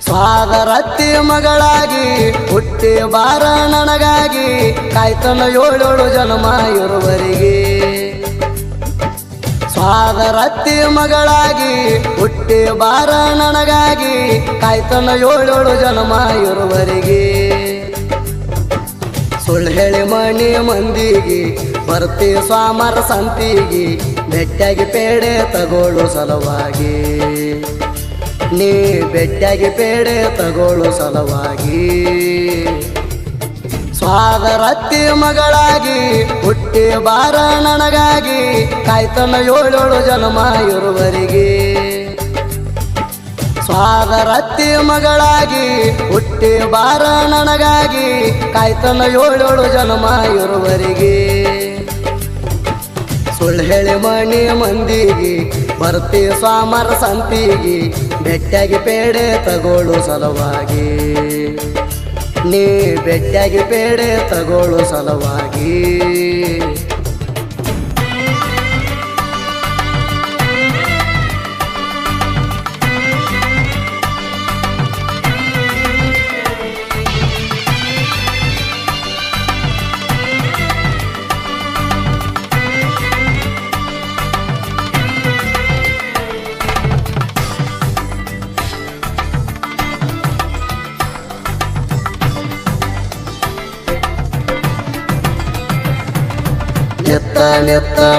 ಸ್ವಾದರತ್ತಿ ಮಗಳಾಗಿ, ಹುಟ್ಟಿ ಬಾರ ನನಗಾಗಿ ಕಾಯ್ತನ ಏಳೇಳು ಜನ್ಮ ಇರುವರಿಗೆ. ಸ್ವಾದರತ್ತಿ ಮಗಳಾಗಿ, ಹುಟ್ಟಿ ಬಾರ ನನಗಾಗಿ ಕಾಯ್ತನ ಏಳೇಳು ಜನ್ಮ ಇರುವರಿಗೆ. ಸುಳ್ಳು ಹೇಳಿ ಮಣಿ ಮಂದಿಗೆ, ಬರ್ತಿ ಸ್ವಾಮರ ಸಂತಿಗೆ ಬೆಟ್ಟಾಗಿ ಪೇಡೆ ತಗೋಳು ಸಲುವಾಗಿ. ನೀ ಬೆಟ್ಟಾಗಿ ಪೇಡೆ ತಗೊಳ್ಳೋ ಸಲುವಾಗಿ ಸ್ವಾದರತ್ತಿ ಮಗಳಾಗಿ ಹುಟ್ಟಿ ಬಾರ ನನಗಾಗಿ ಕಾಯ್ತನ ಏಳೇಳು ಜನ್ಮ ಇರುವರಿಗೆ. ಸ್ವಾದರತ್ತಿ ಮಗಳಾಗಿ ಹುಟ್ಟಿ ಬಾರ ನನಗಾಗಿ ಕಾಯ್ತನ ಏಳೇಳು ಜನ್ಮ ಇರುವರಿಗೆ. ಸುಳ್ಳು ಹೇಳಿ ಮಣಿ ಮಂದಿಗೆ, ಬರ್ತಿ ಸ್ವಾಮರ ಸಂತಿಗೆ ಬೆಟ್ಟಾಗಿ ಪೇಡೆ ತಗೋಳು ಸಲುವಾಗಿ. ನೀ ಬೆಟ್ಟಾಗಿ ಪೇಡೆ ತಗೋಳು ಸಲುವಾಗಿ.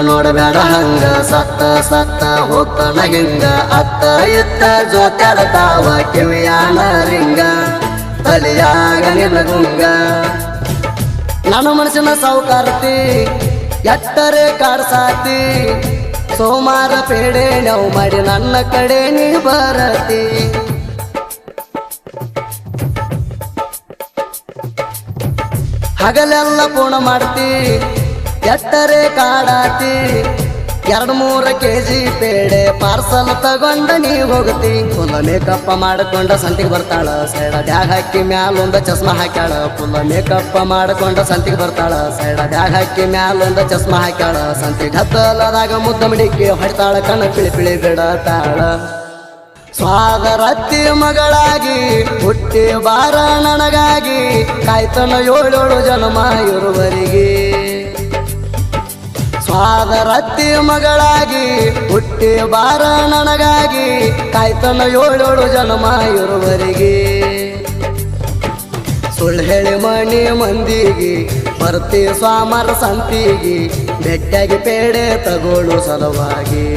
ನೋಡಬೇಡ ಹಂಗ, ಸತ್ತ ಸತ್ತ ಹೋಗ್ತಾನ ಹಿಂಗ ಅತ್ತ ಇತ್ತ ಜೋತ್ಯಾಡತಾವ ಕಿವಿಯಾನ ರಿಂಗ ತಲೆಯಾಗ ನಿನಗುಂಗ ನನ್ನ ಮನಸ್ಸಿನ ಸಾವುಕಾರತಿ, ಎತ್ತರೆ ಕಾಡ್ಸಾತಿ, ಸೋಮಾರ ಪೇಡೆ ನಾವು ಮಾಡಿ ನನ್ನ ಕಡೆ ನೀ ಬರತಿ. ಹಗಲೆಲ್ಲ ಪೂರ್ಣ ಮಾಡ್ತಿ ಎಟ್ಟರೆ ಕಾಡಾತಿ? ಎರಡು ಮೂರು ಕೆ ಜಿ ಪೇಡೆ ಪಾರ್ಸಲ್ ತಗೊಂಡ ನೀ ಹೋಗತಿ. ಫುಲ್ ಮೇಕಪ್ಪ ಮಾಡಿಕೊಂಡ ಸಂತಿಗೆ ಬರ್ತಾಳ. ಸೈಡ ಬ್ಯಾಗ್ ಹಾಕಿ ಮ್ಯಾಲೊಂದ ಚಸ್ಮಾ ಹಾಕ್ಯಾಳ. ಫುಲ್ ಮೇಕಪ್ಪ ಮಾಡಿಕೊಂಡ ಸಂತಿಗೆ ಬರ್ತಾಳ. ಸೈಡ ಬ್ಯಾಗ್ ಹಾಕಿ ಮ್ಯಾಲೊಂದ ಚಸ್ಮಾ ಹಾಕ್ಯಾಳ. ಸಂತಿ ಹತ್ತಲದಾಗ ಮುದ್ದ ಮಡಿಕೆ ಹೊಡ್ತಾಳ. ಕಣ ಪಿಳಿ ಪಿಳಿ ಬಿಡತಾಳ. ಸ್ವಾದರತ್ತಿ ಮಗಳಾಗಿ, ಹುಟ್ಟಿ ಬಾರ ನನಗಾಗಿ. ಕಾಯ್ತನ ಏಳೇಳು ಜನ್ಮ ಇರುವರಿಗೆ. ಸ್ವಾದರತ್ತಿ ಮಗಳಾಗಿ, ಹುಟ್ಟಿ ಬಾರ ನನಗಾಗಿ ಕಾಯ್ತನ ಏಳೇಳು ಜನ್ಮ ಇರುವರಿಗೆ. ಸುಳ್ಳು ಹೇಳಿ ಮಣಿ ಮಂದಿಗೆ, ಬರ್ತಿ ಸ್ವಾಮರ ಸಂತಿಗೆ ಬೆಟ್ಟಾಗಿ ಪೇಡೆ ತಗೋಳು ಸಲುವಾಗಿ.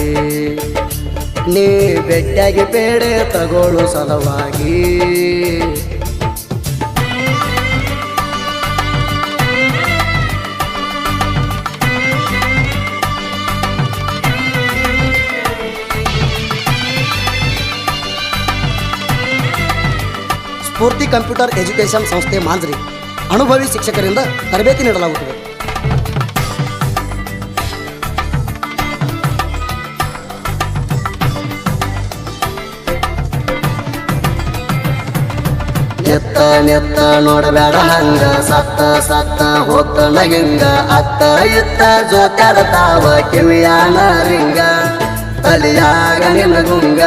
ನೀ ಬೆಟ್ಟಾಗಿ ಪೇಡೆ ತಗೋಳು ಸಲುವಾಗಿ. ಸ್ಫೂರ್ತಿ ಕಂಪ್ಯೂಟರ್ ಎಜುಕೇಷನ್ ಸಂಸ್ಥೆ ಮಾಂಜ್ರಿ. ಅನುಭವಿ ಶಿಕ್ಷಕರಿಂದ ತರಬೇತಿ ನೀಡಲಾಗುತ್ತದೆ. ಎತ್ತ ನೆತ್ತ ನೋಡಬೇಡ ಹಂಗ, ಸತ್ತ ಸತ್ತ ಹೋತ ನಗಿಂಗ, ಅತ್ತ ಎತ್ತ ಇತ್ತ ಜೋತ್ಯಾಡತಾವ ಕಿವಿಯಾನ ರಿಂಗ, ತಲೆಯಾಗ ನಿನಗುಂಗ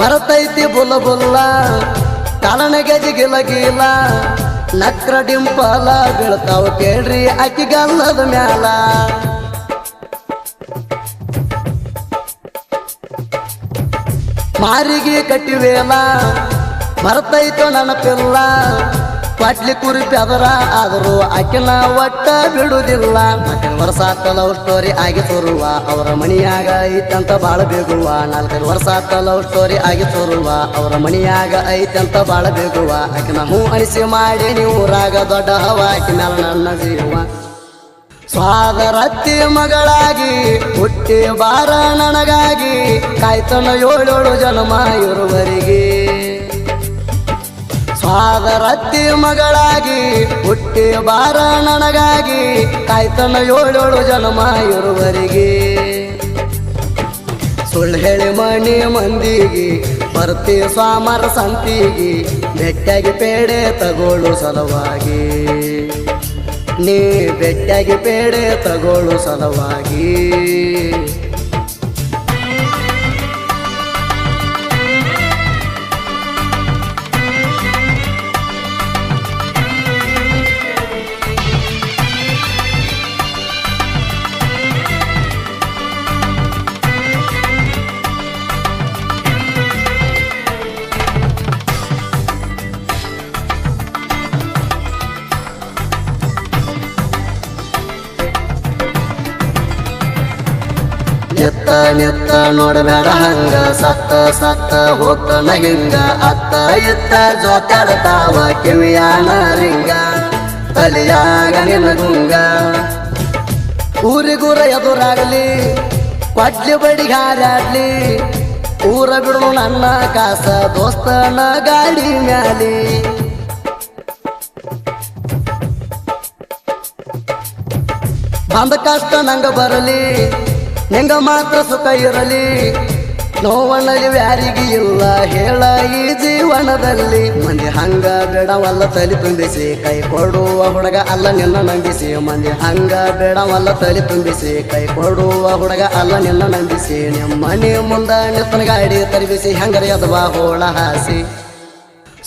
ಬರತೈತಿ ಬುಲ ಬುಲ್ಲ ಕಾಲನಗೆ ಜಿಗಿಲಗಿಲ್ಲ ಗೀಲ ನಕ್ರ ಡಿಂಪಲ ಬೀಳ್ತಾವ ಕೇಳ್ರಿ ಅಕ್ಕಿಗಲ್ಲದ ಮ್ಯಾಲ. ಮಾರಿಗೆ ಕಟ್ಟಿವೇಲ ಬರ್ತೈತೋ ನೆನಪಿಲ್ಲ ಕ್ವಾಟ್ಲಿ ಕುರಿಪಿ ಅದರ, ಆದರೂ ಆಕಿನ ಒಟ್ಟ ಬಿಡುವುದಿಲ್ಲ. ವರ್ಷ ಆತ ಲವ್ ಸ್ಟೋರಿ ಆಗಿ ತೋರುವ, ಅವರ ಮನಿಯಾಗ ಐತಂತ ಬಾಳ ಬೇಗುವ. ನಾಲ್ಕೈದು ವರ್ಷ ಲವ್ ಸ್ಟೋರಿ ಆಗಿ ತೋರುವ, ಅವರ ಮನಿಯಾಗ ಐತಂತ ಬಾಳ ಬೇಗುವ. ಆಕಿನ ಹೂ ಅನಿಸಿ ಮಾಡಿ ನೀವು ಊರಾಗ ದೊಡ್ಡ ಹವ, ಆಕಿ ಮ್ಯಾಲ ನನ್ನ ಜೀವ. ಸ್ವಾದರತ್ತಿ ಮಗಳಾಗಿ, ಹುಟ್ಟಿ ಬಾರ ನನಗಾಗಿ, ಕಾಯ್ತನ ಏಳೇಳು ಜನ್ಮ ಇರುವರಿಗೆ. ಸ್ವಾದರತ್ತಿ ಮಗಳಾಗಿ, ಹುಟ್ಟಿ ಬಾರ ನನಗಾಗಿ ಕಾಯ್ತನ ಏಳೇಳು ಜನ್ಮ ಇರುವರಿಗೆ. ಸುಳ್ಳು ಹೇಳಿ ಮಣಿ ಮಂದಿಗೆ, ಬರ್ತಿ ಸ್ವಾಮರ ಸಂತಿಗೆ ಬೆಟ್ಟಾಗಿ ಪೇಡೆ ತಗೋಳು ಸಲುವಾಗಿ. ನೀ ಬೆಟ್ಟಾಗಿ ಪೇಡೆ ತಗೋಳು ಸಲುವಾಗಿ. ನಿತ್ತ ನೋಡಬೇಡ ಹಂಗ, ಸತ್ತ ಸತ್ತ ಹೋಗ್ತಾನ ಹಿಂಗ ಅತ್ತ ಎತ್ತ ಜೋತಾಡ್ತಾವ ಕಿವಿಯಾನ ರಿಂಗ, ತಲೆಯಾಗ ನಿನಗುಂಗ. ಊರಿಗೂರ ಎದುರಾಗಲಿ ಕೊಡ್ಲಿ ಬಡಿ ಹಾರಾಡ್ಲಿ, ಊರ ಬಿಡು ನನ್ನ ಕಾಸ, ದೋಸ್ತನ ಗಾಡಿ ಮ್ಯಾಲಿ. ಬಂದ ಕಷ್ಟ ನಂಗ ಬರಲಿ ನಿಂಗ ಮಾತ್ರ ಸುಖ ಇರಲಿ ನೋವಣ್ಣಲಿ ಯಾರಿಗಿ ಇಲ್ಲ, ಹೇಳ ಈ ಜೀವನದಲ್ಲಿ. ಮಂದಿ ಹಂಗ ಬೇಡವಲ್ಲ ತಲೆ ತುಂಬಿಸಿ, ಕೈ ಕೊಡುವ ಹುಡುಗ ಅಲ್ಲ ನಿನ್ನ ನಂಬಿಸಿ. ಮಂದಿ ಹಂಗ ಬೇಡವಲ್ಲ ತಲೆ ತುಂಬಿಸಿ, ಕೈ ಕೊಡುವ ಹುಡುಗ ಅಲ್ಲ ನಿನ್ನ ನಂಬಿಸಿ. ನಿಮ್ಮ ಮನೆ ಮುಂದ ನಿತ್ತನ ಗಾಡಿ ತರಿಸಿ ಹಂಗರ ಎದವಾ ಹೋಳ ಹಾಸಿ.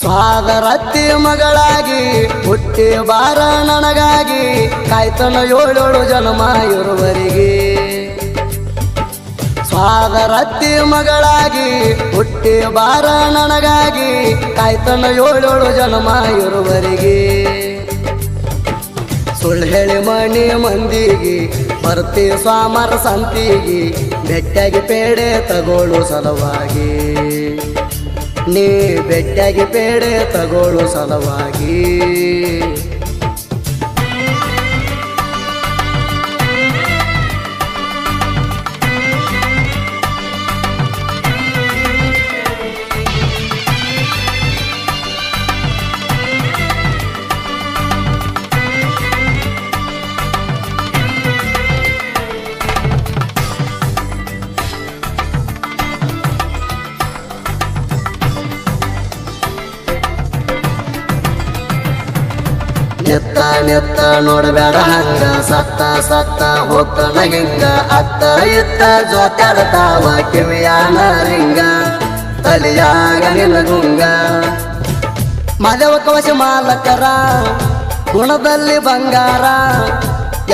ಸ್ವಾದರತ್ತಿ ಮಗಳಾಗಿ, ಹುಟ್ಟಿ ಬಾರ ನನಗಾಗಿ. ಕಾಯ್ತನ ಏಳೇಳು ಜನ್ಮ ಇರುವರಿಗೆ. ಸ್ವಾದರತ್ತಿ ಮಗಳಾಗಿ, ಹುಟ್ಟಿ ಬಾರ ನನಗಾಗಿ ಕಾಯ್ತನ ಏಳೇಳು ಜನ್ಮ ಇರುವರಿಗೆ. ಸುಳ್ಳು ಹೇಳಿ ಮಣಿ ಮಂದಿಗೆ, ಬರ್ತಿ ಸ್ವಾಮರ ಸಂತಿಗೆ, ಬೆಟ್ಟಾಗಿ ಪೇಡೆ ತಗೋಳು ಸಲುವಾಗಿ. ನೀ ಬೆಟ್ಟಾಗಿ ಪೇಡೆ ತಗೋಳು ಸಲುವಾಗಿ. ನಿತ್ತ ನೋಡಬೇಡ ಹಂಗ ಸತ್ತ ಸತ್ತ ಹೋತನ ಹಿಂಗ ಅತ್ತ ಇತ್ತ ಜೋತಾಡತಾವ ಕಿವಿಯಾನ ರಿಂಗ, ತಲೆಯಾಗ ನಿನಗುಂಗ. ಮಾದೇವ ಕವಶ ಮಾಲಕರ, ಗುಣದಲ್ಲಿ ಬಂಗಾರ,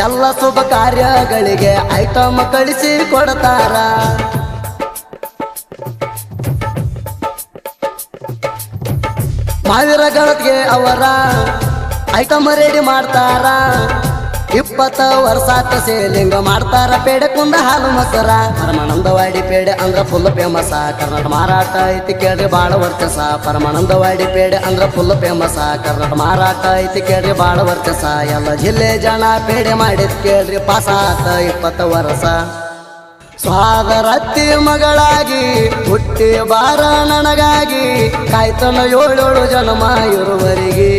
ಎಲ್ಲ ಶುಭ ಕಾರ್ಯಗಳಿಗೆ ಐಟಮ್ ಕಳಿಸಿ ಕೊಡ್ತಾರ. ಮಾವಿರ ಗಣತಿಗೆ ಅವರ ಐಟಮ್ ರೆಡಿ ಮಾಡ್ತಾರ. ಇಪ್ಪತ್ತ ವರ್ಷಾತ ಸೇಲಿಂಗ ಮಾಡ್ತಾರ. ಪೇಡೆ ಕುಂದ ಹಾಲು ಮೊಸರ. ಪರಮಾನಂದವಾಡಿ ಪೇಡೆ ಅಂದ್ರ ಫುಲ್ ಫೇಮಸ ಕರ್ನಾಟಕ ಮಾರಾಟ ಐತಿ ಕೇಳ್ರಿ ಬಾಳ ವರ್ಚಸ. ಪರಮಾನಂದವಾಡಿ ಪೇಡೆ ಅಂದ್ರ ಫುಲ್ ಫೇಮಸ ಕರ್ನಾಟಕ ಮಾರಾಟ ಐತಿ ಕೇಳ್ರಿ ಬಾಳ ವರ್ಚಸ. ಎಲ್ಲ ಜಿಲ್ಲೆ ಜನ ಪೇಡೆ ಮಾಡಿದ್ ಕೇಳ್ರಿ ಪಾಸಾತ ಇಪ್ಪತ್ತ ವರ್ಷ. ಸ್ವಾದರತ್ತಿ ಮಗಳಾಗಿ, ಹುಟ್ಟಿ ಬಾರ ನನಗಾಗಿ. ಕಾಯ್ತನ ಏಳೇಳು ಜನ್ಮ ಇರುವರಿಗೆ.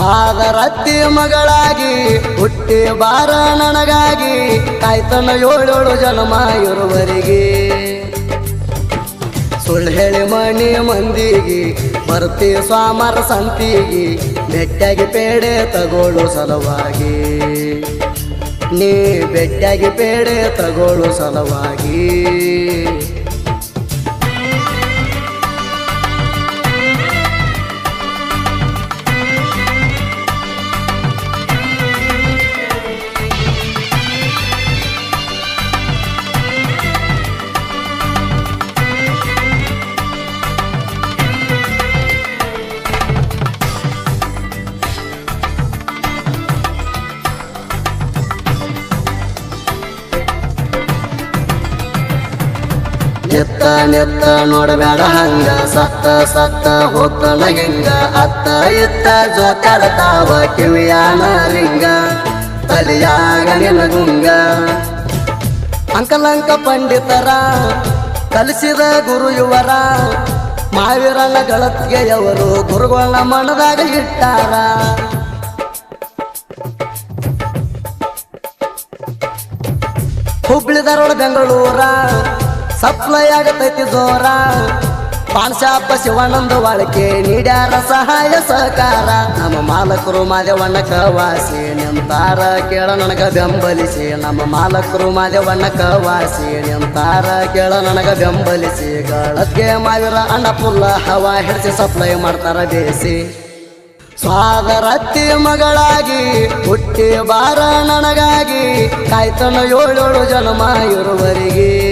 ಸ್ವಾದರತ್ತಿ ಮಗಳಾಗಿ, ಹುಟ್ಟಿ ಬಾರ ನನಗಾಗಿ ಕಾಯ್ತನ ಏಳೇಳು ಜನ್ಮ ಇರುವರಿಗೆ. ಸುಳ್ಳು ಹೇಳಿ ಮಣಿ ಮಂದಿಗೆ ಬರ್ತಿ ಸ್ವಾಮರ ಸಂತಿಗೆ ಬೆಟ್ಟಾಗಿ ಪೇಡೆ ತಗೋಳು ಸಲುವಾಗಿ. ನೀ ಬೆಟ್ಟಾಗಿ ಪೇಡೆ ತಗೋಳು ಸಲುವಾಗಿ. ನಿತ್ತ ನೆತ್ತ ನೋಡಬೇಡ ಹಂಗ, ಸತ್ತ ಸತ್ತ ಹೋಗ್ತಾನ ಹಿಂಗ, ಅತ್ತ ಇತ್ತ ತಾವ ಕಿವಿಯಾನ ರಿಂಗ ತಲೆಯಾಗ ನಿನಗುಂಗ. ಅಂಕಲಂಕ ಪಂಡಿತರ, ಕಲಿಸಿದ ಗುರು ಇವರ ಮಾವಿರನ ಗಳತ್ಗೆಯವರು ಗುರುಗಳ ಮನದಾಗ ಇಟ್ಟಾರ. ಹುಬ್ಳಿ ಧಾರವಾಡ ಬೆಂಗಳೂರ ಸಪ್ಲೈ ಆಗತೈತಿ ಜೋರ. ಪಾನ್ಶಾಪ ಶಿವಾನಂದ ವಾಳಕೆ ನೀಡ್ಯಾರ ಸಹಾಯ ಸಹಕಾರ. ನಮ್ಮ ಮಾಲಕರು ಮಾದೇವಣ್ಣ ಕವಾಸಿ, ನಿಂತಾರ ಕೇಳ ನನಗ ಬೆಂಬಲಿಸಿ. ನಮ್ಮ ಮಾಲಕರು ಮಾದೇವಣ್ಣ ಕವಾಸಿ, ನಿಂತಾರ ಕೇಳ ನನಗ ಬೆಂಬಲಿಸಿ. ಗಳದ್ಗೆ ಮಾವಿರ ಅಣ್ಣ ಪುಲ್ಲ ಹವಾ ಹಿಡಿಸಿ ಸಪ್ಲೈ ಮಾಡ್ತಾರ ಬೇಸಿ. ಸ್ವಾದರತ್ತಿ ಮಗಳಾಗಿ, ಹುಟ್ಟಿ ಬಾರ ನನಗಾಗಿ. ಕಾಯ್ತನ ಏಳೇಳು ಜನ್ಮ ಇರುವರಿಗೆ.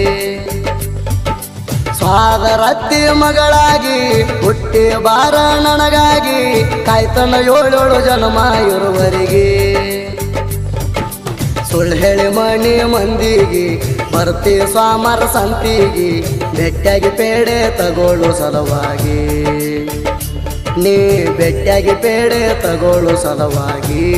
ಸ್ವಾದರತ್ತಿ ಮಗಳಾಗಿ, ಹುಟ್ಟಿ ಬಾರ ನನಗಾಗಿ, ಕಾಯ್ತನ ಏಳೇಳು ಜನ್ಮ ಇರುವರಿಗೆ. ಸುಳ್ಳು ಹೇಳಿ ಮಣಿ ಮಂದಿಗೆ, ಬರ್ತಿ ಸ್ವಾಮರ ಸಂತಿಗೆ ಬೆಟ್ಟಾಗಿ ಪೇಡೆ ತಗೊಳ್ಳು ಸಲುವಾಗಿ. ನೀ ಬೆಟ್ಟಾಗಿ ಪೇಡೆ ತಗೊಳ್ಳು ಸಲುವಾಗಿ.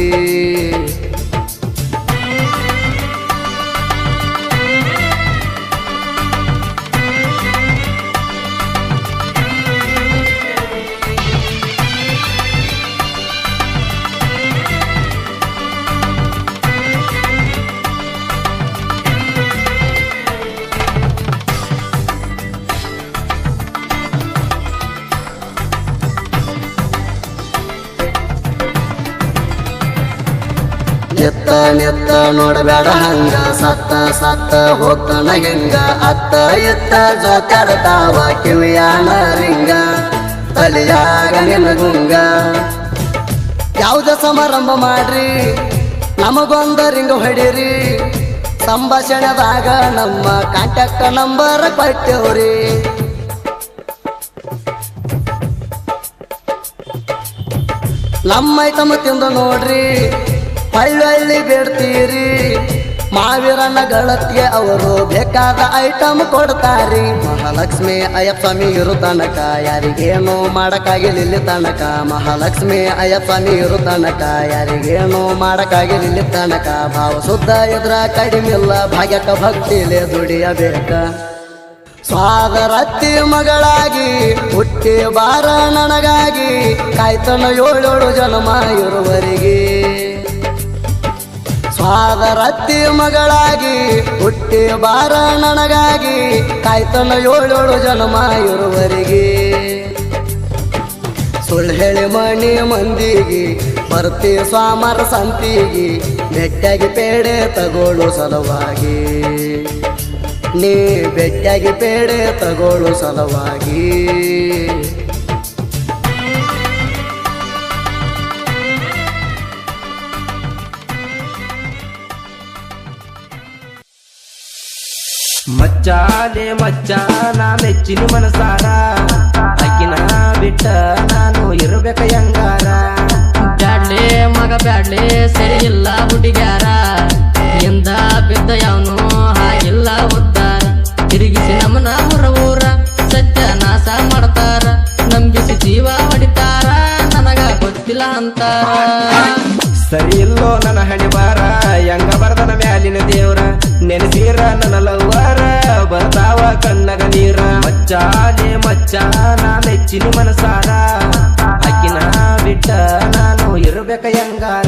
ನೆತ್ತ ನೋಡಬೇಡ ಹಂಗ, ಸತ್ತ ಸತ್ತ ಹೋಗ್ತಾನ ಹಿಂಗ ಅತ್ತ ಎತ್ತ ಜೋತಾಡತಾವ ಕಿವಿಯಾನ ರಿಂಗ, ತಲೆಯಾಗ ನಿನಗುಂಗ. ಯಾವ್ದ ಸಮಾರಂಭ ಮಾಡ್ರಿ, ನಮಗೊಂದ ರಿಂಗ ಹೊಡೀರಿ, ಸಂಭಾಷಣೆದಾಗ ನಮ್ಮ ಕಾಂಟ್ಯಾಕ್ಟ್ ನಂಬರ್ ಕೊಟ್ಟೇವ್ರಿ. ನಮ್ಮ ಐತಮ್ಮ ತಿಂದು ನೋಡ್ರಿ ಹಳ್ಳಿ ಬಿಡ್ತೀರಿ? ಮಾವೀರನ ಗಳತ್ಗೆ ಅವರು ಬೇಕಾದ ಐಟಮ್ ಕೊಡ್ತಾರಿ. ಮಹಾಲಕ್ಷ್ಮಿ ಅಯ್ಯಪ್ಪ ಸ್ವಾಮಿ ಇರು ತನಕ, ಯಾರಿಗೇನು ಮಾಡಕ್ಕಾಗಿಲ್ಲ ತನಕ. ಮಹಾಲಕ್ಷ್ಮಿ ಅಯ್ಯಪ್ಪ ಸ್ವಾಮಿ ಇರು ತನಕ, ಯಾರಿಗೇನು ಮಾಡಕ್ಕಾಗಿಲ್ಲ ತನಕ. ಭಾವ ಶುದ್ಧ ಇದ್ರ ಕಡಿಮಿಲ್ಲ ಭಾಗ್ಯಕ ಭಕ್ತಿಲೆ ದುಡಿಯಬೇಕ. ಸ್ವಾದರತ್ತಿ ಮಗಳಾಗಿ ಹುಟ್ಟಿ ಬಾರ ನನಗಾಗಿ. ಕಾಯ್ತನ ಏಳೇಳು ಜನ್ಮ ಇರುವರಿಗೆ. ಸ್ವಾದರತ್ತಿ ಮಗಳಾಗಿ, ಹುಟ್ಟಿ ಬಾರ ನನಗಾಗಿ, ಕಾಯ್ತನ ಏಳೇಳು ಜನ್ಮ ಇರುವರಿಗೆ. ಸುಳ್ಳು ಹೇಳಿ ಮಣಿ ಮಂದಿಗೆ, ಬರ್ತಿ ಸ್ವಾಮರ ಸಂತಿಗೆ ಬೆಟ್ಟಾಗಿ ಪೇಡೆ ತಗೋಳು ಸಲುವಾಗಿ. ನೀ ಬೆಟ್ಟಾಗಿ ಪೇಡೆ ತಗೋಳು ಸಲುವಾಗಿ. ಮಚ್ಚಾಲೆ ಮಚ್ಚ ನಾ ಮೆಚ್ಚಿನ ಮನಸಾರ. ಅಕ್ಕಿನ ಬಿಟ್ಟ ನಾನು ಇರ್ಬೇಕ ಹೆಂಗಾರ? ಬ್ಯಾಡ್ಲೆ ಮಗ ಬ್ಯಾಡ್ಲೆ ಸರಿ ಇಲ್ಲ ಹುಡುಗ್ಯಾರ. ಎಂದ ಬಿದ್ದ ಯಾವನು ಹಾಗಿಲ್ಲ ಉದ್ದಾರ ತಿರುಗಿಸಿ ನಮ್ಮನ ನಾ ಮೆಚ್ಚಿನ ಮನಸಾರ ಅಕ್ಕಿನ ಬಿಟ್ಟ ನಾನು ಇರಬೇಕ ಹೆಂಗಾರ?